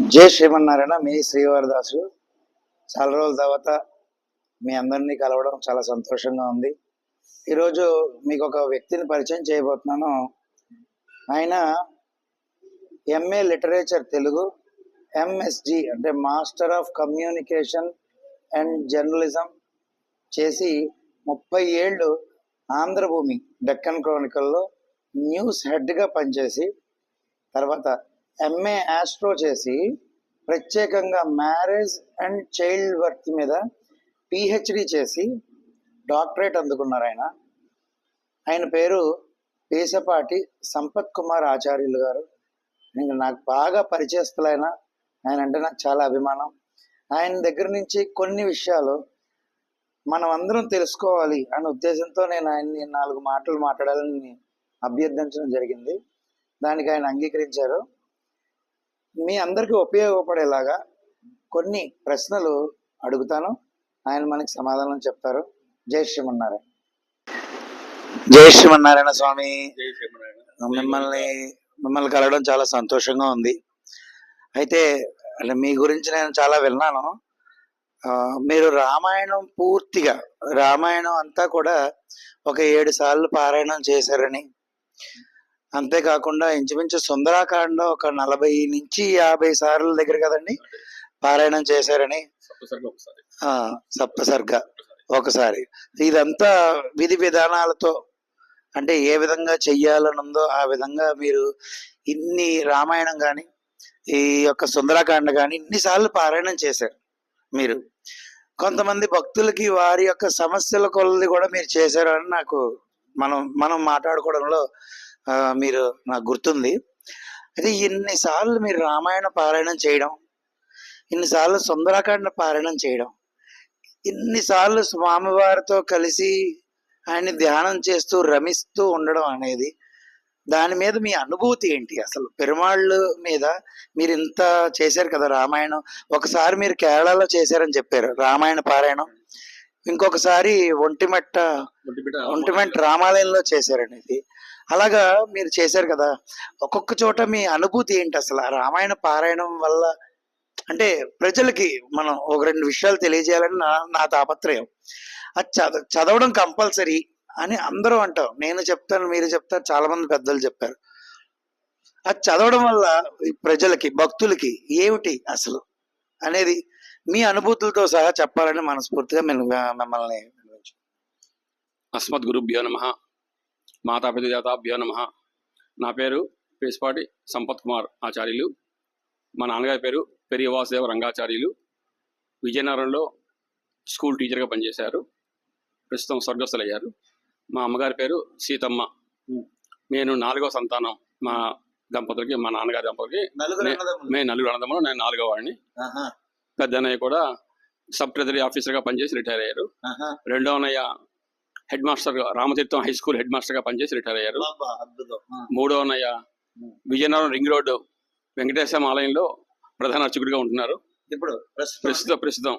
జై శ్రీమన్నారాయణ మీ శ్రీవారిదాసు. చాలా రోజుల తర్వాత మీ అందరినీ కలవడం చాలా సంతోషంగా ఉంది. ఈరోజు మీకు ఒక వ్యక్తిని పరిచయం చేయబోతున్నాను. ఆయన ఎంఏ లిటరేచర్ తెలుగు ఎంఎస్జి అంటే master of communication and journalism చేసి ముప్పై ఏళ్ళు ఆంధ్రభూమి డెక్కన్ క్రానికల్లో న్యూస్ హెడ్గా పనిచేసి తర్వాత ఎంఏ ఆస్ట్రో చేసి ప్రత్యేకంగా మ్యారేజ్ అండ్ చైల్డ్ వర్క్ మీద పిహెచ్డి చేసి డాక్టరేట్ అందుకున్నారు ఆయన. ఆయన పేరు పేసపాటి సంపత్ కుమార్ ఆచార్యులు గారు. ఇంకా నాకు బాగా పరిచయస్తులు ఆయన. ఆయన అంటే నాకు చాలా అభిమానం. ఆయన దగ్గర నుంచి కొన్ని విషయాలు మనం అందరం తెలుసుకోవాలి అనే ఉద్దేశంతో నేను ఆయన్ని నాలుగు మాటలు మాట్లాడాలని అభ్యర్థించడం జరిగింది. దానికి ఆయన అంగీకరించారు. మీ అందరికీ ఉపయోగపడేలాగా కొన్ని ప్రశ్నలు అడుగుతాను. ఆయన మనకి సమాధానం చెప్తారు. జై శ్రీమన్నారాయణ. జై శ్రీమన్నారాయణ స్వామి. మిమ్మల్ని మిమ్మల్ని కలవడం చాలా సంతోషంగా ఉంది. అయితే అంటే మీ గురించి నేను చాలా విన్నాను. మీరు రామాయణం పూర్తిగా రామాయణం అంతా కూడా ఒక ఏడు సార్లు పారాయణం చేశారని. అంతేకాకుండా ఇంచుమించు సుందరాకాండ ఒక నలభై నుంచి యాభై సార్లు దగ్గర కదండి పారాయణం చేశారని. సప్తసర్గ ఒకసారి. ఆ, సప్తసర్గ ఒకసారి. ఇదంతా విధి విధానాలతో అంటే ఏ విధంగా చెయ్యాలనుందో ఆ విధంగా మీరు ఇన్ని రామాయణం కానీ ఈ యొక్క సుందరకాండ కానీ ఇన్నిసార్లు పారాయణం చేశారు మీరు. కొంతమంది భక్తులకి వారి యొక్క సమస్యల కొలది కూడా మీరు చేశారు అని నాకు మనం మనం మాట్లాడుకోవడంలో మీరు నాకు గుర్తుంది. అయితే ఇన్నిసార్లు మీరు రామాయణ పారాయణం చేయడం ఇన్నిసార్లు సుందరకాండ పారాయణం చేయడం ఇన్నిసార్లు స్వామివారితో కలిసి ఆయన్ని ధ్యానం చేస్తూ రమిస్తూ ఉండడం అనేది దాని మీద మీ అనుభూతి ఏంటి? అసలు పెరుమాళ్ళు మీద మీరు ఇంత చేశారు కదా రామాయణం. ఒకసారి మీరు కేరళలో చేశారని చెప్పారు రామాయణ పారాయణం. ఇంకొకసారి ఒంటిమెట్ట ఒంటిమిట్ట ఒంటిమెంట్ రామాలయంలో చేశారనేది. అలాగా మీరు చేశారు కదా. ఒక్కొక్క చోట మీ అనుభూతి ఏంటి అసలు? ఆ రామాయణ పారాయణం వల్ల అంటే ప్రజలకి మనం ఒక రెండు విషయాలు తెలియజేయాలని నా నా తాపత్రయం. అది చద చదవడం కంపల్సరీ అని అందరూ అంటాం నేను చెప్తాను మీరు చెప్తారు చాలా మంది పెద్దలు చెప్పారు. అది చదవడం వల్ల ఈ ప్రజలకి భక్తులకి ఏమిటి అసలు అనేది మీ అనుభూతులతో సహా చెప్పాలని మనస్ఫూర్తిగా మిమ్మల్ని అస్మద్ గురుభ్యో నమ. మాతాపితృదేవతాభ్యో నమ. నా పేరు పేసుపాటి సంపత్ కుమార్ ఆచార్యులు. మా నాన్నగారి పేరు పెరియ వాసుదేవ రంగాచార్యులు. విజయనగరంలో స్కూల్ టీచర్గా పనిచేశారు. ప్రస్తుతం స్వర్గస్థులయ్యారు. మా అమ్మగారి పేరు సీతమ్మ. నేను నాలుగో సంతానం మా దంపతులకి మా నాన్నగారి దంపతులకి. మేము నలుగురు అన్నదమ్ములు నేను నాలుగో వాడిని. ఆహా, పెద్ద అన్నయ్య కూడా సబ్ ట్రెజరీ ఆఫీసర్గా పనిచేసి రిటైర్ అయ్యారు. రెండో అన్నయ్య హెడ్ మాస్టర్గా రామతీర్థం హై స్కూల్ హెడ్ మాస్టర్గా పనిచేసి రిటైర్ అయ్యారు. అబ్బా, అద్భుతం. ఆ, మూడో అన్నయ్య విజయనగరం రింగ్ రోడ్డు వెంకటేశ్వర ఆలయంలో ప్రధాన అర్చకుడిగా ఉంటున్నారు. ఇప్పుడు ప్రస్తుతం. ప్రస్తుతం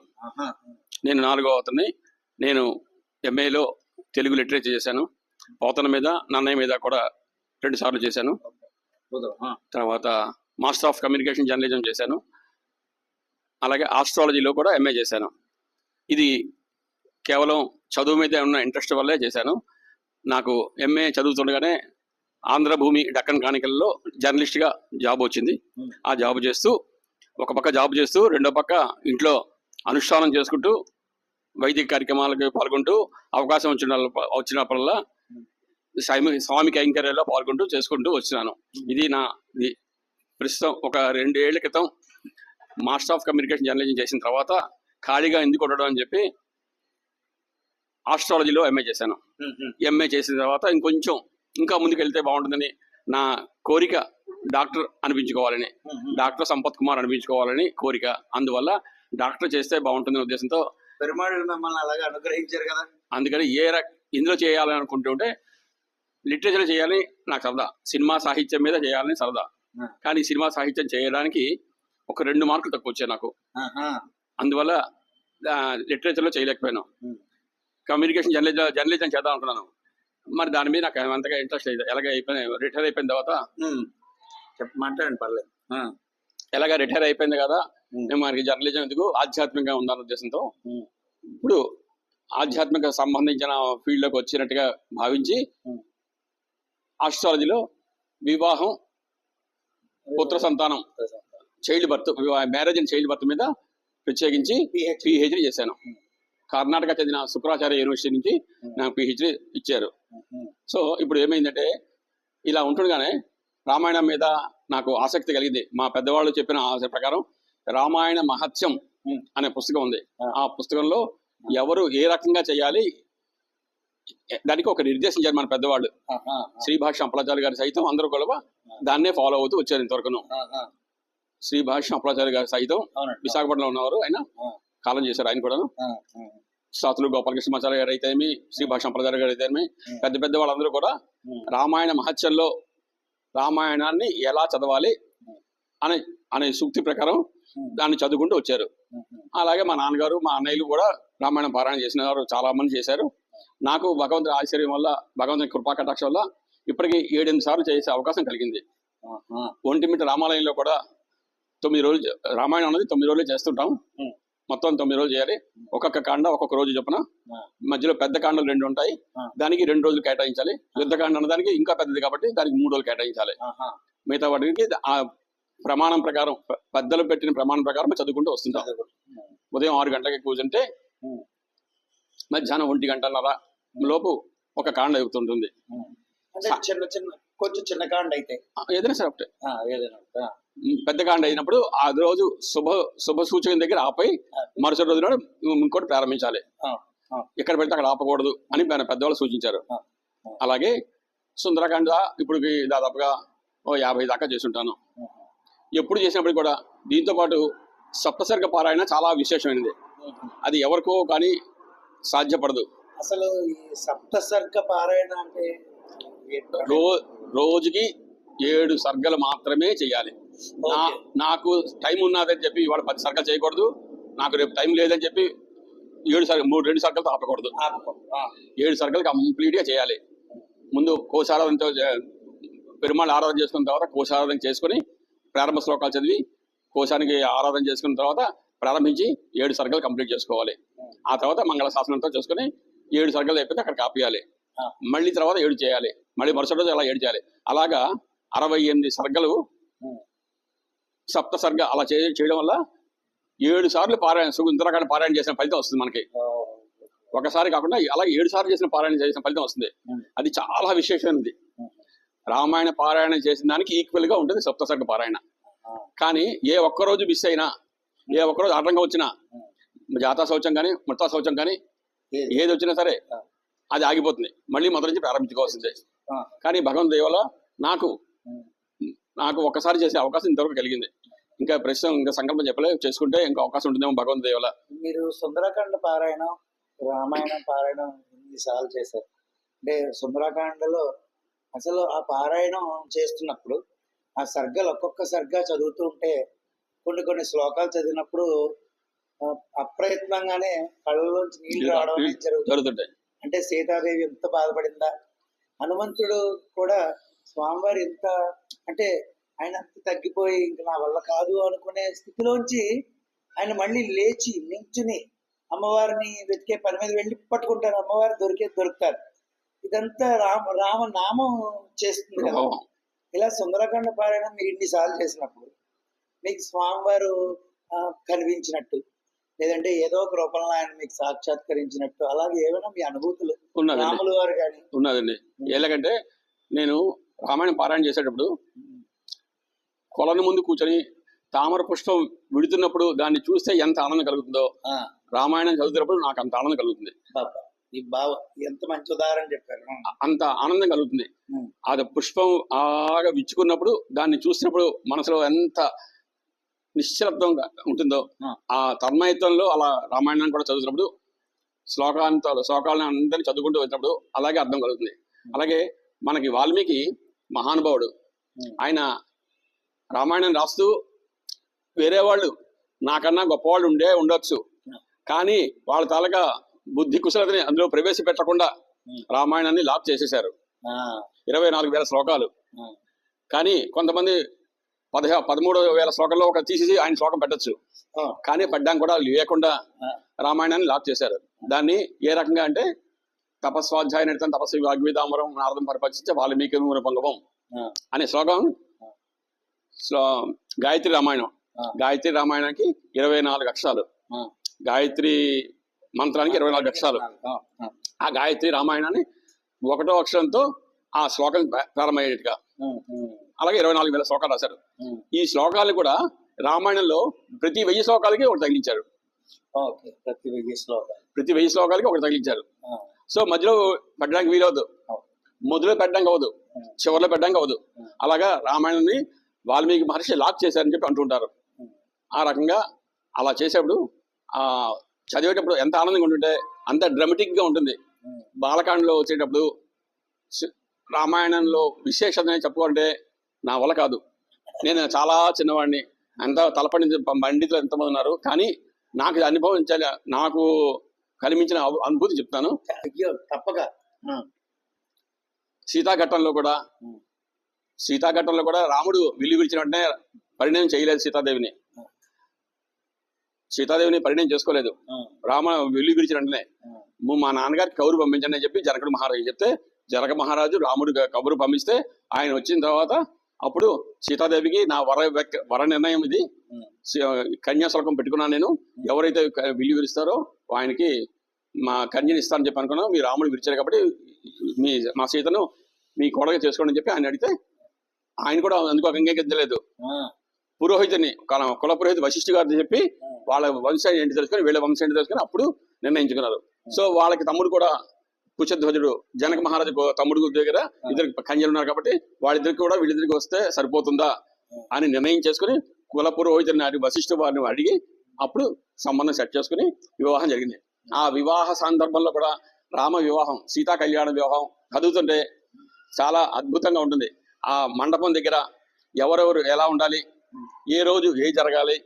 నేను నాలుగో అతన్ని. నేను ఎంఏలో తెలుగు లిటరేచర్ చేశాను. పోతన మీద నన్నయ్య మీద కూడా రెండు సార్లు చేశాను. తర్వాత మాస్టర్ ఆఫ్ కమ్యూనికేషన్ జర్నలిజం చేశాను. అలాగే ఆస్ట్రాలజీలో కూడా ఎంఏ చేశాను. ఇది కేవలం చదువు మీద ఉన్న ఇంట్రెస్ట్ వల్లే చేశాను. నాకు ఎంఏ చదువుతుండగానే ఆంధ్రభూమి డక్కన్ క్రానికల్లో జర్నలిస్ట్గా జాబ్ వచ్చింది. ఆ జాబ్ చేస్తూ ఒక పక్క జాబ్ చేస్తూ రెండో పక్క ఇంట్లో అనుష్ఠానం చేసుకుంటూ వైదిక కార్యక్రమాలకు పాల్గొంటూ అవకాశం వచ్చిన వచ్చినప్పుడల్లా స్వామి స్వామి కైంకర్యాల్లో పాల్గొంటూ చేసుకుంటూ వచ్చినాను. ఇది నా ఇది ప్రస్తుతం ఒక రెండు ఏళ్ళ క్రితం మాస్టర్ ఆఫ్ కమ్యూనికేషన్ జర్నలిజం చేసిన తర్వాత ఖాళీగా ఎందుకు ఉండడం అని చెప్పి ఆస్ట్రాలజీలో ఎంఏ చేశాను. ఎంఏ చేసిన తర్వాత ఇంకొంచెం ఇంకా ముందుకు వెళ్తే బాగుంటుందని నా కోరిక డాక్టర్ అనిపించుకోవాలని. డాక్టర్ సంపత్ కుమార్ అనిపించుకోవాలని కోరిక. అందువల్ల డాక్టర్ చేస్తే బాగుంటుందనే ఉద్దేశంతో పెరుమాళ్ళు మిమ్మల్ని అలాగే అనుగ్రహించారు కదా? అందుకని ఏ రక ఇందులో చేయాలని అనుకుంటుంటే లిటరేచర్ చేయాలని నాకు సరదా. సినిమా సాహిత్యం మీద చేయాలని సరదా. కానీ సినిమా సాహిత్యం చేయడానికి ఒక రెండు మార్కులు తక్కువ వచ్చాయి నాకు. అందువల్ల లిటరేచర్లో చేయలేకపోయాను. కమ్యూనికేషన్ జర్నలిజం జర్నలిజం చేద్దాం అనుకున్నాను మరి దాని మీద నాకు అంతగా ఇంట్రెస్ట్ లేదు ఎలాగ అయిపోయిన రిటైర్ అయిపోయిన తర్వాత. చెప్ప మాట్లాడండి పర్లేదు ఎలాగ రిటైర్ అయిపోయింది కదా. మేము మనకి జర్నలిజం ఎందుకు ఆధ్యాత్మికంగా ఉందన్న ఉద్దేశంతో. ఇప్పుడు ఆధ్యాత్మిక సంబంధించిన ఫీల్డ్లోకి వచ్చినట్టుగా భావించి. ఆస్ట్రాలజీలో వివాహం పుత్ర సంతానం child birth marriage and child birth మీద ప్రత్యేకించి. పిహెచ్డి చేశాను. కర్ణాటక చెందిన శుక్రాచార్య యూనివర్సిటీ నుంచి. నాకు పిహెచ్డి ఇచ్చారు. సో ఇప్పుడు ఏమైందంటే ఇలా ఉంటుండగానే రామాయణం మీద నాకు ఆసక్తి కలిగింది మా పెద్దవాళ్ళు చెప్పిన ఆశ ప్రకారం రామాయణ మహత్యం. అనే పుస్తకం ఉంది ఆ. పుస్తకంలో ఎవరు ఏ రకంగా చేయాలి దానికి ఒక నిర్దేశించారు మన పెద్దవాళ్ళు. శ్రీభాష అంపలాచార్య గారు సైతం అందరూ కూడా దాన్నే ఫాలో అవుతూ వచ్చారు ఇంతవరకును. శ్రీభాష అంపలాచార్య గారు సైతం విశాఖపట్నంలో ఉన్నవారు ఆయన. కాలం చేశారు ఆయన కూడాను. శాస్త్రులు గోపాలకృష్ణమాచార్య గారు అయితేమి శ్రీభాష అంపలాచార్య గారు అయితేమి. పెద్ద పెద్ద వాళ్ళందరూ కూడా. రామాయణ మహత్యంలో రామాయణాన్ని ఎలా చదవాలి అనే అనే సూక్తి ప్రకారం. దాన్ని చదువుకుంటూ వచ్చారు. అలాగే మా నాన్నగారు మా అన్నయ్యలు కూడా రామాయణం పారాయణ చేసిన వారు చాలా మంది చేశారు నాకు భగవంతుడి ఆశ్చర్యం వల్ల భగవంతుని కృపా కటాక్ష వల్ల ఇప్పటికి ఏడెనిమిది సార్లు చేసే అవకాశం కలిగింది ఆహా. ఒంటిమిట్ట రామాలయంలో కూడా తొమ్మిది రోజులు రామాయణం అనేది తొమ్మిది రోజులు చేస్తుంటాం. మొత్తం తొమ్మిది రోజులు చేయాలి ఒక్కొక్క కాండ ఒక్కొక్క రోజు చొప్పున. మధ్యలో పెద్ద కాండలు రెండు ఉంటాయి. దానికి రెండు రోజులు కేటాయించాలి యుద్ధకాండ అన్నదానికి ఇంకా పెద్దది కాబట్టి దానికి మూడు రోజులు కేటాయించాలి. మిగతా వాటికి ఆ ప్రమాణం ప్రకారం పెద్దలు పెట్టిన ప్రమాణం ప్రకారం చదువుకుంటూ వస్తుంటాం. ఉదయం ఆరు గంటలకి కూర్చుంటే. మధ్యాహ్నం ఒంటి గంటన్నర లోపు ఒక కాండ. అంటే చిన్న చిన్న కొంచెం చిన్న కాండ అయితే ఏదైనా సరే ఒకటే ఏదైనా ఆ. ఉమ్, పెద్ద కాండ అయినప్పుడు ఆ రోజు శుభ శుభ సూచన దగ్గర ఆపై మరుసటి రోజు నాడు ఇంకోటి ప్రారంభించాలి. ఎక్కడ పెడితే అక్కడ ఆపకూడదు అని పెద్దవాళ్ళు సూచించారు. అలాగే సుందరకాండ ఇప్పుడు దాదాపుగా ఓ యాభై దాకా చేసుంటాను ఎప్పుడు చేసినప్పుడు కూడా దీంతో పాటు సప్తసర్గ పారాయణ చాలా విశేషమైనది అది ఎవరికో కానీ సాధ్యపడదు అసలు ఈ సప్తసర్గ పారాయణ అంటే రోజుకి ఏడు సర్గలు మాత్రమే చేయాలి. నాకు టైం ఉన్నదని చెప్పి ఇవాళ పది సర్గలు చేయకూడదు. నాకు రేపు టైం లేదని చెప్పి ఏడు సర్గ మూడు రెండు సర్గలతో ఆపకూడదు. ఏడు సర్గలు కంప్లీట్గా చేయాలి. ముందు కోశారాధనతో పెరుమాళ్ ఆరాధన చేసుకున్న తర్వాత కోశారాధన చేసుకుని ప్రారంభ శ్లోకాలు చదివి కోశానికి ఆరాధన చేసుకున్న తర్వాత ప్రారంభించి ఏడు సర్గలు కంప్లీట్ చేసుకోవాలి. ఆ. తర్వాత మంగళ శాసనంతో చేసుకుని ఏడు సర్గలు అయిపోతే అక్కడ కాపేయాలి. మళ్ళీ తర్వాత ఏడు చేయాలి. మళ్ళీ మరుసటి రోజు అలా ఏడు చేయాలి. అలాగా అరవై ఎనిమిది సర్గలు సప్త సర్గ అలా చేయడం వల్ల ఏడు సార్లు పారాయణ సుందరకాండ పారాయణ చేసిన ఫలితం వస్తుంది మనకి. ఒకసారి కాకుండా అలా ఏడు సార్లు చేసిన పారాయణ చేసిన ఫలితం వస్తుంది. అది చాలా విశేషమైనది. రామాయణ పారాయణ చేసిన దానికి ఈక్వల్గా ఉంటుంది సప్తసర్గ పారాయణ ఆ. కానీ ఏ ఒక్క రోజు మిస్ అయినా ఏ ఒక్క రోజు అడ్డంగా వచ్చినా. జాతా శౌచం కానీ మృతా శౌచం కానీ ఏది? వచ్చినా సరే. అది ఆగిపోతుంది మళ్ళీ మొదటి నుంచి ప్రారంభించుకోవాల్సిందే. కానీ భగవంతు దయ వల్ల నాకు. నాకు ఒక్కసారి చేసే అవకాశం ఇంతవరకు కలిగింది. ఇంకా ప్రస్తుతం ఇంకా సంకల్పం చెప్పలేదు. చేసుకుంటే ఇంకా అవకాశం ఉంటుందేమో భగవంతు దయ వల్ల మీరు సుందరకాండ పారాయణం రామాయణం పారాయణం ఎన్నిసార్లు చేశారు? అంటే సుందరకాండలో అసలు ఆ పారాయణం చేస్తున్నప్పుడు ఆ సర్గలు ఒక్కొక్క సర్గా చదువుతూ ఉంటే కొన్ని కొన్ని శ్లోకాలు చదివినప్పుడు అప్రయత్నంగానే కళ్ళలోంచి నీళ్ళు రావడం జరుగుతుంది. జరుగుతుంటాయి. అంటే సీతాదేవి ఎంత బాధపడిందా? హనుమంతుడు కూడా స్వామివారి ఎంత అంటే ఆయన అంత తగ్గిపోయి ఇంక నా వల్ల కాదు అనుకునే స్థితిలోంచి ఆయన మళ్ళీ లేచి నించుని అమ్మవారిని వెతికే పని మీద వెళ్ళి పట్టుకుంటారు. అమ్మవారు దొరికే దొరుకుతారు. ఇదంతా రామ రామ నామం చేస్తుంది కదా. ఇలా సుందరకాండ పారాయణం మీరు ఇన్నిసార్లు చేసినప్పుడు మీకు స్వామివారు కనిపించినట్టు లేదంటే ఏదో ఒక రూపంలో ఆయన మీకు సాక్షాత్కరించినట్టు అలాగే ఏమైనా మీ అనుభూతులు? రాములు వారు కానీ ఉన్నదండి. ఎలాగంటే నేను రామాయణం పారాయణ చేసేటప్పుడు కొలను ముందు కూర్చొని తామర పుష్పం విడుతున్నప్పుడు దాన్ని చూస్తే ఎంత ఆనందం కలుగుతుందో. రామాయణం చదువుతున్నప్పుడు నాకు అంత ఆనందం కలుగుతుంది. ఎంత మంచి ఉదాహరణ చెప్పారు. అంత ఆనందం కలుగుతుంది. అది పుష్పం ఆగా విచ్చుకున్నప్పుడు దాన్ని చూసినప్పుడు మనసులో ఎంత నిశ్చలత్వంగా ఉంటుందో. ఆ. ఆ తన్మయత్వంలో అలా రామాయణాన్ని కూడా చదువుతున్నప్పుడు శ్లోకాంతాలు శ్లోకాలను అందరినీ చదువుకుంటూ వచ్చినప్పుడు అలాగే అర్థం కలుగుతుంది. అలాగే మనకి వాల్మీకి మహానుభావుడు. ఆయన రామాయణం రాస్తూ వేరే వాళ్ళు నాకన్నా గొప్పవాళ్ళు ఉండే ఉండొచ్చు. కానీ వాళ్ళ తాలూకా బుద్ధి కుశలతని అందులో ప్రవేశపెట్టకుండా. రామాయణాన్ని లాప్ చేసేశారు. ఇరవై నాలుగు వేల శ్లోకాలు. కానీ కొంతమంది పదిహే పదమూడు వేల శ్లోకంలో ఒక తీసేసి ఆయన శ్లోకం పెట్టచ్చు. కానీ పడ్డం కూడా లేకుండా రామాయణాన్ని లాక్ చేశారు. దాన్ని ఏ రకంగా అంటే తపస్వాధ్యాయ నిడతం తపస్సు వాగ్వేదామరం నారదం పరిపక్షించే వాల్మీకి పంగవం అనే శ్లోకం? శ్లో గాయత్రి రామాయణం. గాయత్రి రామాయణానికి ఇరవై నాలుగు అక్షరాలు. గాయత్రి మంత్రానికి ఇరవై నాలుగు అక్షరాలు. ఆ, గాయత్రి రామాయణాన్ని ఒకటో అక్షరంతో ఆ శ్లోకం ప్రా- ప్రారంభమయ్యేట్టుగా అలాగే ఇరవై నాలుగు వేల శ్లోకాలు రాశారు. ఈ శ్లోకాలు కూడా రామాయణంలో ప్రతి వెయ్యి శ్లోకాలకి ఒకటి తగిలించారు. ప్రతి వెయ్యి శ్లోకాలు. ప్రతి వెయ్యి శ్లోకాలకి ఒకటి తగిలించారు. సో మధ్యలో పెట్టడానికి వీలవద్దు. మొదలు పెట్టడానికి అవ్వదు చివరిలో పెట్టడానికి అవ్వదు. అలాగా రామాయణాన్ని వాల్మీకి మహర్షి లాక్ చేశారని చెప్పి అంటుంటారు. ఆ రకంగా అలా చేసేప్పుడు ఆ చదివేటప్పుడు ఎంత ఆనందంగా ఉంటుంటే అంత డ్రమటిక్గా ఉంటుంది. బాలకాండలో వచ్చేటప్పుడు రామాయణంలో విశేషత చెప్పుకుంటే నా వల్ల కాదు. నేను చాలా చిన్నవాడిని. అంత తలపడి పండితులు ఎంతమంది ఉన్నారు. కానీ నాకు అనుభవించాలి. నాకు అను- అనుభూతి చెప్తాను. తప్పక. సీతాఘట్టంలో కూడా సీతాఘట్టంలో కూడా రాముడు విల్లు విరిచిన వెంటనే పరిణయం చేయలేదు సీతాదేవిని. సీతాదేవిని పరిణయం చేసుకోలేదు. రామ విల్లు విరిచిన వెంటనే ము- నాన్నగారికి కబురు పంపించండి అని చెప్పి జనకుడు మహారాజు చెప్తే జనక మహారాజు రాముడు కబురు పంపిస్తే ఆయన వచ్చిన తర్వాత అప్పుడు సీతాదేవికి నా వర వర నిర్ణయం ఇది. కన్యాశుల్కం పెట్టుకున్నాను నేను. ఎవరైతే విరుస్తారో ఆయనకి మా కన్యని ఇస్తానని చెప్పి అనుకున్నాను మీ రాముడు విరిచారు కాబట్టి మీ మా సీతను మీ కోడగా చేసుకోండి అని చెప్పి ఆయన అడిగితే ఆయన కూడా అందుకు అంగీకరించలేదు. పురోహితుని కుల- కుల పురోహిత వశిష్ఠ గారిని చెప్పి వాళ్ళ వంశాన్ని ఏంటి తెలుసుకొని వీళ్ళ వంశం ఏంటి తెలుసుకొని అప్పుడు నిర్ణయించుకున్నారు. సో వాళ్ళకి తమ్ముడు కూడా కుశధ్వజుడు జనక మహారాజు తమ్ముడు దగ్గర ఇద్దరు కన్యలు ఉన్నారు కాబట్టి వాళ్ళిద్దరికి కూడా వీళ్ళిద్దరికి వస్తే సరిపోతుందా అని నిర్ణయం చేసుకుని కుల పురోహితుడిని అడిగి వశిష్ఠ వారిని అడిగి అప్పుడు సంబంధం సెట్ చేసుకుని వివాహం జరిగింది. ఆ వివాహ సందర్భంలో కూడా రామ వివాహం సీతా కళ్యాణ వివాహం చదువుతుంటే చాలా అద్భుతంగా ఉంటుంది. ఆ మండపం దగ్గర ఎవరెవరు ఎలా ఉండాలి ఏ రోజు ఏ జరగాలి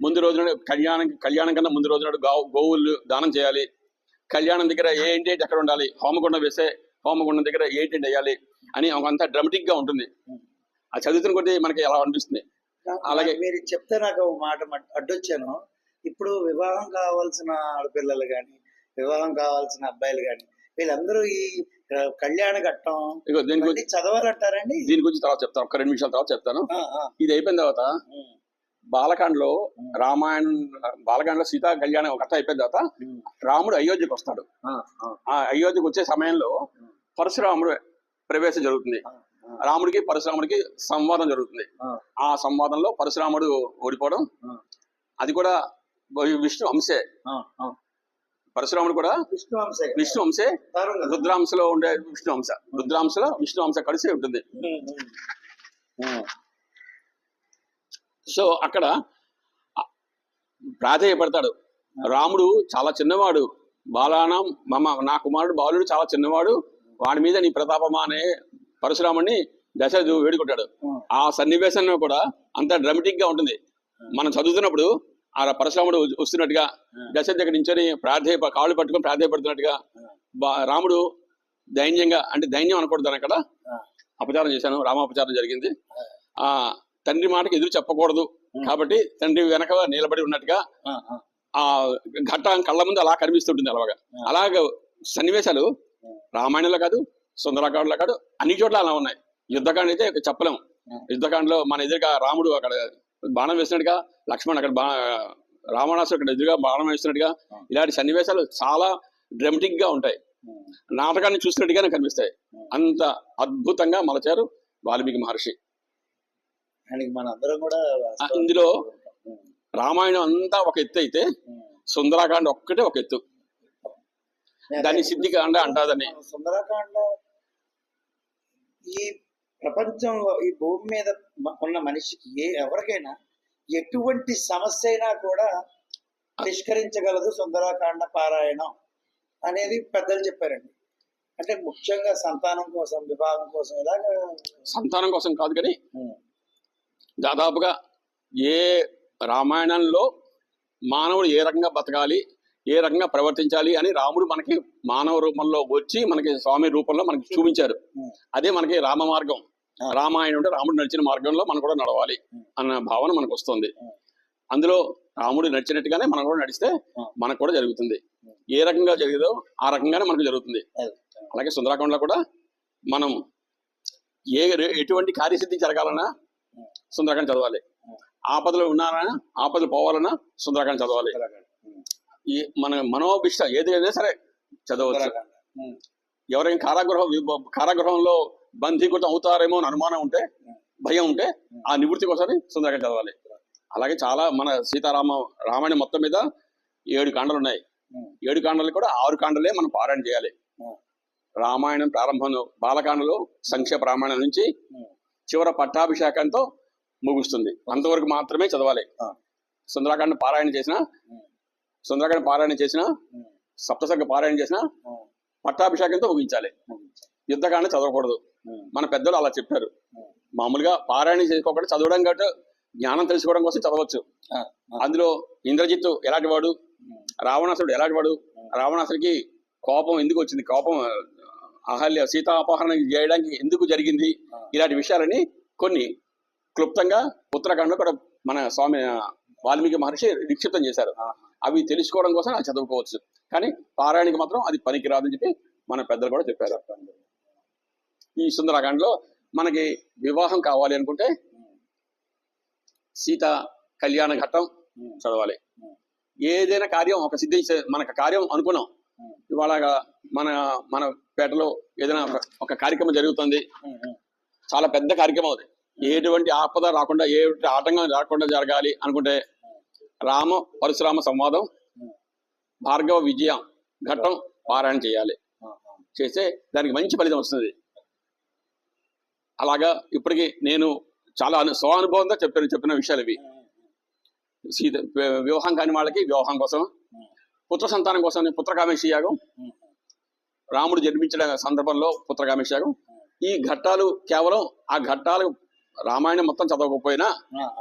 ముందు రోజు నాడు కళ్యాణం కళ్యాణం కన్నా ముందు రోజు నాడు గావు గోవులు దానం చేయాలి కళ్యాణం దగ్గర ఏంటి ఎక్కడ ఉండాలి హోమగుండం వేస్తే హోమగుండం దగ్గర ఏంటి వేయాలి అని అంతా డ్రమటిక్గా ఉంటుంది. ఆ చదువుతున్న కొద్దీ మనకి ఎలా అనిపిస్తుంది. అలాగే- మీరు చెప్తే నాకు మట్- అడ్డొచ్చాను. ఇప్పుడు వివాహం కావాల్సిన ఆడపిల్లలు కానీ వివాహం కావాల్సిన అబ్బాయిలు కానీ వీళ్ళందరూ ఈ కళ్యాణ ఘట్టం చదవాలంటారండి? దీని గురించి తర్వాత చెప్తాను ఒక రెండు నిమిషాల తర్వాత చెప్తాను. ఇది అయిపోయిన తర్వాత బాలకాండలో రామాయణం బాలకాండలో సీతా కళ్యాణం ఒక కథ అయిపోయిన తర్వాత రాముడు అయోధ్యకు వస్తాడు. ఆ, అయోధ్యకు వచ్చే సమయంలో పరశురాముడు ప్రవేశం జరుగుతుంది. రాముడికి పరశురాముడికి సంవాదం జరుగుతుంది. ఆ, సంవాదంలో పరశురాముడు ఓడిపోవడం. అది కూడా విష్ణు ఆ. పరశురాముడు కూడా విష్ణు కదా? రుద్రాంశలో ఉండే విష్ణు అంశ. రుద్రాంశలో విష్ణు అంశ కలిసి ఉంటుంది. సో అక్కడ ప్రాధేయపడతాడు. రాముడు చాలా చిన్నవాడు. బాలానం మమ నా కుమారుడు బాలుడు చాలా చిన్నవాడు. వాడి మీద నీ ప్రతాపమా అనే పరశురాముడిని దశరథు వేడుకుంటాడు. ఆ. సన్నివేశంలో కూడా అంత డ్రమటిక్గా ఉంటుంది. మనం చదువుతున్నప్పుడు ఆ పరశురాముడు వస్తున్నట్టుగా దశరథ దగ్గర నించొని ప్రార్థే కాళ్ళు పట్టుకొని ప్రార్థేయపడుతున్నట్టుగా బా- రాముడు దైన్యంగా అంటే దైన్యం అనకూడదు అని అక్కడ అపచారం చేశాను రామాపచారం జరిగింది. ఆ. తండ్రి మాటకి ఎదురు చెప్పకూడదు. కాబట్టి తండ్రి వెనక నిలబడి ఉన్నట్టుగా ఆ, ఘట్టం కళ్ళ ముందు అలా కనిపిస్తుంటుంది అలాగా అలాగ సన్నివేశాలు రామాయణంలో కాదు సుందరకాండలో కాదు అన్ని చోట్ల అలా ఉన్నాయి. యుద్ధకాండ అయితే చెప్పలేం యుద్ధకాండలో మన ఎదురుగా రాముడు అక్కడ బాణం వేసినట్టుగా లక్ష్మణ్ అక్కడ బా రావణాసు అక్కడ ఎదురుగా బాణం వేస్తున్నట్టుగా ఇలాంటి సన్నివేశాలు చాలా డ్రమటిక్గా ఉంటాయి నాటకాన్ని చూసినట్టుగానే కనిపిస్తాయి. అంత అద్భుతంగా మలచారు వాల్మీకి మహర్షి. కూడా ఇందులో రామాయణం అంతా ఒక ఎత్తు అయితే. సుందరాకాండ ఒక్కటే ఒక ఎత్తు. దాన్ని సిద్ధికాండ అంటాదని సుందరకాండ ఈ ప్రపంచంలో ఈ భూమి మీద ఉన్న మనిషికి ఏ ఎవరికైనా ఎటువంటి సమస్య అయినా కూడా పరిష్కరించగలదు సుందరకాండ పారాయణం అనేది పెద్దలు చెప్పారండి. అంటే ముఖ్యంగా సంతానం కోసం వివాహం కోసం ఇలాగ సంతానం కోసం కాదు కానీ దాదాపుగా ఏ రామాయణంలో మానవుడు ఏ రకంగా బతకాలి ఏ రకంగా ప్రవర్తించాలి అని రాముడు మనకి మానవ రూపంలో వచ్చి మనకి స్వామి రూపంలో మనకి చూపించారు. అదే మనకి రామ మార్గం ఆ. రామాయణం అంటే రాముడు నడిచిన మార్గంలో మనం కూడా నడవాలి. అన్న భావన మనకు వస్తుంది. అందులో రాముడు నడిచినట్టుగానే మనం కూడా నడిస్తే. మనకు కూడా జరుగుతుంది. ఏ రకంగా జరిగేదో ఆ రకంగానే మనకు జరుగుతుంది. అలాగే సుందరాకాండలో కూడా మనం ఏ ఎటువంటి కార్యసిద్ధి జరగాలన్నా ఉం. సుందరకాండ చదవాలి. ఆపదలు ఉన్నారన్నా ఆపదలు పోవాలన్నా సుందరకాండ చదవాలి ఈ మన మనోభిష్ట ఏదైనా సరే చదవచ్చు. ఎవరైనా కారాగృహం కారాగృహంలో బంధీకృతం అవుతారేమో అని అనుమానం ఉంటే భయం ఉంటే ఆ నివృత్తి కోసం సుందరకాండ చదవాలి అలాగే చాలా మన సీతారామ రామాయణం మొత్తం మీద ఏడు కాండలు ఉన్నాయి. ఏడు కాండలు కూడా ఆరు కాండలే మనం పారాయణ చేయాలి. రామాయణం ప్రారంభంలో బాలకాండలో సంక్షేప రామాయణం నుంచి. చివర పట్టాభిషేకంతో ముగుస్తుంది అంతవరకు మాత్రమే చదవాలి. సుందరాకాండ పారాయణ చేసిన. సుందరాకాండ పారాయణ చేసిన ఉం. సప్తసర్గ పారాయణ చేసిన. పట్టాభిషేకంతో ముగించాలి. యుద్ధకాండ చదవకూడదు. మన పెద్దలు అలా చెప్పారు. మామూలుగా పారాయణ చేసుకోకుండా చదవడం గట్టు జ్ఞానం తెలుసుకోవడం కోసం చదవచ్చు. అందులో ఇంద్రజిత్తు ఎలాంటి వాడు. రావణాసుడు ఎలాంటి వాడు రావణాసుడికి కోపం ఎందుకు వచ్చింది కోపం అహల్య సీతా అపహరణ చేయడానికి ఎందుకు జరిగింది. ఇలాంటి విషయాలని కొన్ని క్లుప్తంగా ఉత్తరాఖండ్లో కూడా మన స్వామి వాల్మీకి మహర్షి నిక్షిప్తం చేశారు. అవి తెలుసుకోవడం కోసం అది చదువుకోవచ్చు కానీ పారాయణకి మాత్రం అది పనికిరాదని చెప్పి మన పెద్దలు కూడా చెప్పారు ఈ సుందరాఖండ్లో మనకి వివాహం కావాలి అనుకుంటే. సీత కళ్యాణ ఘట్టం. చదవాలి. ఏదైనా కార్యం ఒక సిద్ధి మనకు కార్యం అనుకున్నాం. ఇవాళ మన మన పేటలో ఏదైనా ఒక- కార్యక్రమం జరుగుతుంది. చాలా పెద్ద కార్యక్రమం అది ఎటువంటి ఆపద రాకుండా ఏ ఆటంకం రాకుండా జరగాలి అనుకుంటే రామ పరశురామ సంవాదం. భార్గవ విజయం ఘట్టం పారాయణ చేయాలి. చేస్తే దానికి మంచి ఫలితం వస్తుంది అలాగా ఇప్పటికి నేను చాలా అను స్వానుభవంతో చెప్పిన చెప్పిన విషయాలు ఇవి. సీత వివాహం కాని వాళ్ళకి వివాహం కోసం పుత్ర సంతానం కోసం పుత్రకామేషి యాగం రాముడు జన్మించిన సందర్భంలో పుత్రకామేశ యాగం. ఈ ఘట్టాలు కేవలం ఆ ఘట్టాలు రామాయణం మొత్తం చదవకపోయినా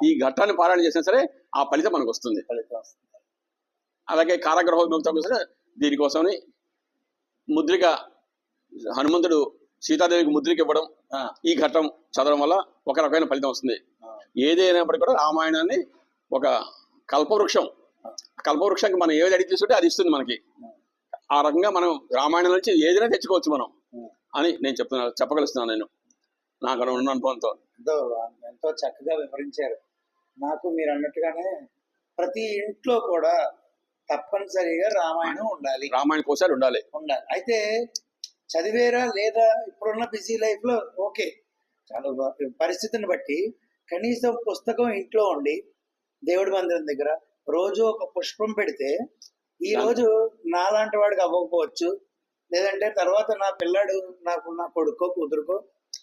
ఈ ఘట్టాన్ని పారాయణ చేసినా సరే ఆ ఫలితం మనకు వస్తుంది. అలాగే కారాగృహ విముక్తం సరే దీనికోసమని ముద్రిక హనుమంతుడు సీతాదేవికి ముద్రిక ఇవ్వడం. ఈ ఘట్టం చదవడం వల్ల ఒక రకమైన ఫలితం వస్తుంది. ఏదైనప్పటికీ కూడా రామాయణాన్ని ఒక కల్పవృక్షం కల్పవృక్షానికి మనం ఏది అడిగి తీసుకుంటే అది ఇస్తుంది మనకి. ఆ. రకంగా మనం రామాయణం నుంచి ఏదైనా తెచ్చుకోవచ్చు మనం. అని నేను చెప్తున్నా చెప్పగలుస్తున్నాను నేను. నాకు ఉన్న అనుభవంతో. ఎంతో ఎంతో చక్కగా వివరించారు. నాకు మీరు అన్నట్టుగానే ప్రతి ఇంట్లో కూడా తప్పనిసరిగా రామాయణం ఉండాలి. రామాయణ కోశాలు ఉండాలి. ఉండాలి. అయితే చదివేరా లేదా ఇప్పుడున్న బిజీ లైఫ్లో? ఓకే. చాలా పరిస్థితిని బట్టి కనీసం పుస్తకం ఇంట్లో ఉండి దేవుడి మందిరం దగ్గర రోజు ఒక పుష్పం పెడితే ఈ రోజు నాలాంటి వాడికి అవ్వకపోవచ్చు. లేదంటే తర్వాత నా పిల్లాడు నాకు నా కొడుకో కూతురుకో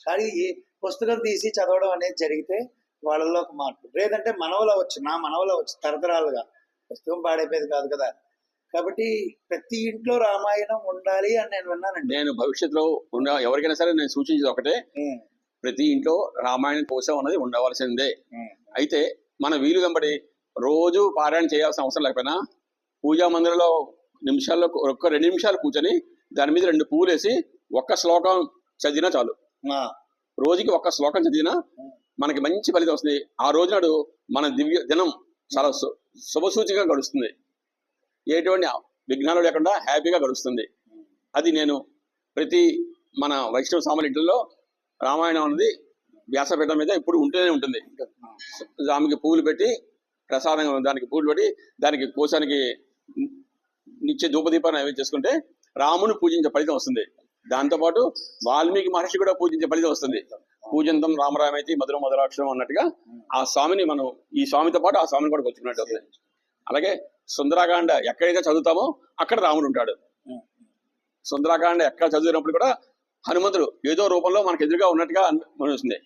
కానీ ఈ పుస్తకం తీసి చదవడం అనేది జరిగితే వాళ్ళలో ఒక మార్పు. లేదంటే మనవలు అవ్వచ్చు నా మనవలు అవ్వచ్చు తరతరాలుగా. పుస్తకం పాడైపోయేది కాదు కదా. కాబట్టి ప్రతి ఇంట్లో రామాయణం ఉండాలి అని నేను విన్నానండి. నేను భవిష్యత్తులో ఉన్న ఎవరికైనా సరే నేను సూచించేది ఒకటే ప్రతి ఇంట్లో రామాయణ కోశం అన్నది ఉండవలసిందే. అయితే మన వీలు వెంబడి రోజు పారాయణ చేయాల్సిన అవసరం లేకపోయినా పూజా మందిరంలో నిమిషాల్లో ఒక్క రెండు నిమిషాలు కూర్చొని దాని మీద రెండు పువ్వులు వేసి ఒక్క శ్లోకం చదివినా చాలు. రోజుకి ఒక్క శ్లోకం చదివినా మనకి మంచి ఫలితం వస్తుంది. ఆ రోజు నాడు మన దివ్య దినం చాలా శుభసూచిగా గడుస్తుంది. ఎటువంటి విఘ్నాలు లేకుండా హ్యాపీగా గడుస్తుంది. అది నేను ప్రతి మన వైష్ణవ సామాన్య ఇంట్లో రామాయణం అనేది వ్యాసపీఠం మీద ఇప్పుడు ఉంటూనే ఉంటుంది. ఆమెకి పూలు పెట్టి ప్రసాదం దానికి పూలు పెట్టి దానికి కోశానికి నిత్య ధూపదీపాన్ని అవి చేసుకుంటే రాముని పూజించే ఫలితం వస్తుంది. దాంతోపాటు వాల్మీకి మహర్షి కూడా పూజించే ఫలితం వస్తుంది. పూజంతం రామరామైతి మధుర మధురాక్షరం అన్నట్టుగా ఆ స్వామిని మనం ఈ స్వామితో పాటు ఆ స్వామిని కూడా కూర్చున్నట్టు అవుతుంది. అలాగే సుందరాకాండ ఎక్కడైతే చదువుతామో అక్కడ రాముడు ఉంటాడు. సుందరాకాండ ఎక్కడ చదివినప్పుడు కూడా హనుమంతుడు ఏదో రూపంలో మనకు ఎదురుగా ఉన్నట్టుగా అనిపిస్తుంది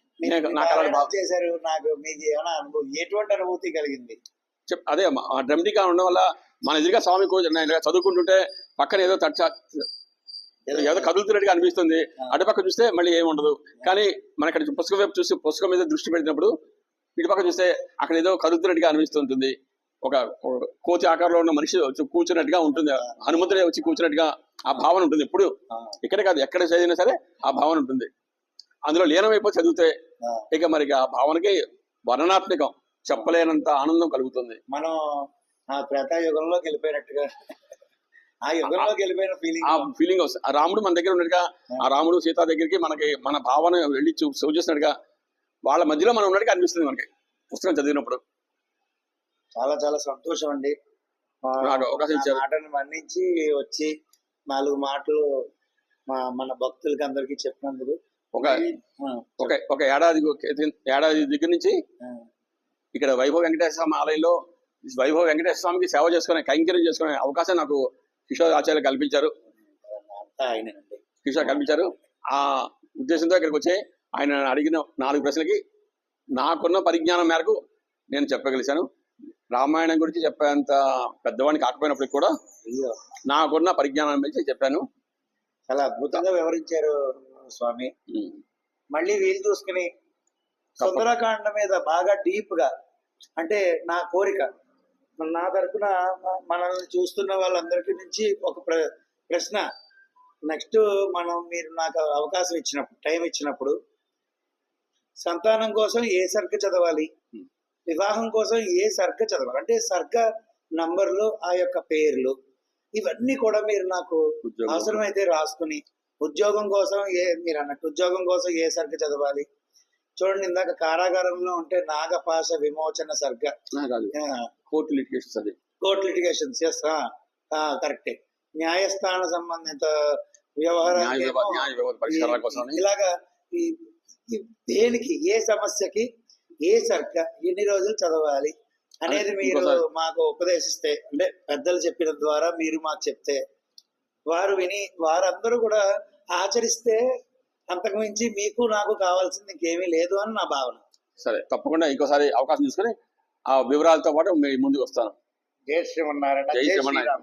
చేశారు? నాకు మీకు ఏమైనా ఎటువంటి అనుభూతి కలిగింది? చెప్ అదే డ్రమ్టిగా ఉండడం వల్ల మన ఎదురుగా స్వామి చదువుకుంటుంటే పక్కన ఏదో తచ్చ ఏదో కదులుతున్నట్టుగా అనిపిస్తుంది. అటుపక్క చూస్తే మళ్ళీ ఏమి ఉండదు. కానీ మన ఇక్కడ పుస్తకం వైపు చూసి పుస్తకం మీద దృష్టి పెట్టినప్పుడు ఇటుపక్క చూస్తే అక్కడ ఏదో కదులుతున్నట్టుగా అనిపిస్తుంటుంది. ఒక కోతి ఆకారంలో ఉన్న మనిషి వచ్చి కూర్చున్నట్టుగా ఉంటుంది. హనుమంతుడే వచ్చి కూర్చున్నట్టుగా ఆ భావన ఉంటుంది. ఎప్పుడు? ఇక్కడే కాదు. ఎక్కడ చదివినా సరే ఆ భావన ఉంటుంది. అందులో లీనమైపోయి చదివితే ఇక మరి ఆ భావనకి వర్ణనాత్మకం చెప్పలేనంత ఆనందం కలుగుతుంది. మనం ఆ త్రేతాయుగంలోకి వెళ్ళిపోయినట్టుగా ఆ యుగంలోకి వెళ్ళిపోయిన ఫీలింగ్ ఆ ఫీలింగ్ వస్తుంది ఆ రాముడు మన దగ్గర ఉన్నట్టుగా ఆ. రాముడు సీత దగ్గరికి మనకి మన భావన వెళ్ళి చూ సూచిస్తున్నట్టుగా వాళ్ళ మధ్యలో మనం ఉన్నట్టుగా అనిపిస్తుంది మనకి. పుస్తకం చదివినప్పుడు. చాలా చాలా సంతోషం అండి ఆ, నాకు అవకాశం నా ఇచ్చారు. మాటను మన్నించి వచ్చి నాలుగు మాటలు మా మన భక్తులకి అందరికి చెప్పినందుకు. ఒక ఒక ఒక ఏడాది ఏడాది దగ్గర నుంచి ఇక్కడ వైభవ వెంకటేశ్వర స్వామి ఆలయంలో వైభవ వెంకటేశ్వర స్వామికి సేవ చేసుకునే కైంకర్యం చేసుకునే అవకాశం నాకు కిషోర్ ఆచార్య కల్పించారు. కిషోర్ కల్పించారు. ఆ ఉద్దేశంతో ఇక్కడికి వచ్చి ఆయన అడిగిన నాలుగు ప్రశ్నలకి నాకున్న పరిజ్ఞానం మేరకు నేను చెప్పగలిశాను. రామాయణం గురించి చెప్పేంత పెద్దవాడిని కాకపోయినప్పటికి కూడా నాకున్న పరిజ్ఞానం గురించి చెప్పాను. చాలా అద్భుతంగా వివరించారు స్వామి. మళ్ళీ వీలు చూసుకుని సుందరకాండ మీద బాగా డీప్గా అంటే నా కోరిక నా తరపున మనల్ని చూస్తున్న వాళ్ళందరికీ నుంచి ఒక ప్ర ప్రశ్న. నెక్స్ట్ మనం మీరు నాకు అవకాశం ఇచ్చినప్పుడు టైం ఇచ్చినప్పుడు సంతానం కోసం ఏ సర్గ చదవాలి. వివాహం కోసం ఏ సర్గ చదవాలి? అంటే సర్గ నంబర్లు ఆ యొక్క పేర్లు ఇవన్నీ కూడా మీరు నాకు. అవసరమైతే రాసుకుని ఉద్యోగం కోసం ఏ మీరు అన్నట్టు ఉద్యోగం కోసం ఏ సర్గ చదవాలి? చూడండి ఇందాక కారాగారంలో ఉంటే నాగపాశ విమోచన సర్గ. కోర్టు లిటిగేషన్స్ అది. కోర్ట్ లిటిగేషన్స్ ఎస్ కరెక్టే న్యాయస్థాన సంబంధిత వ్యవహారాలు ఇలాగా దేనికి ఏ సమస్యకి ఏ సర్గ ఎన్ని రోజులు చదవాలి అనేది మీరు. మాకు ఉపదేశిస్తే అంటే పెద్దలు చెప్పిన ద్వారా మీరు మాకు చెప్తే వారు విని వారందరూ కూడా ఆచరిస్తే అంతకు మించి మీకు నాకు కావాల్సింది ఇంకేమీ లేదు అని నా భావన. సరే తప్పకుండా ఇంకోసారి అవకాశం చూసుకొని ఆ వివరాలతో పాటు మీ ముందుకు వస్తాను. జై శ్రీమన్నారాయణ జై జై శ్రీమన్నారాయణ.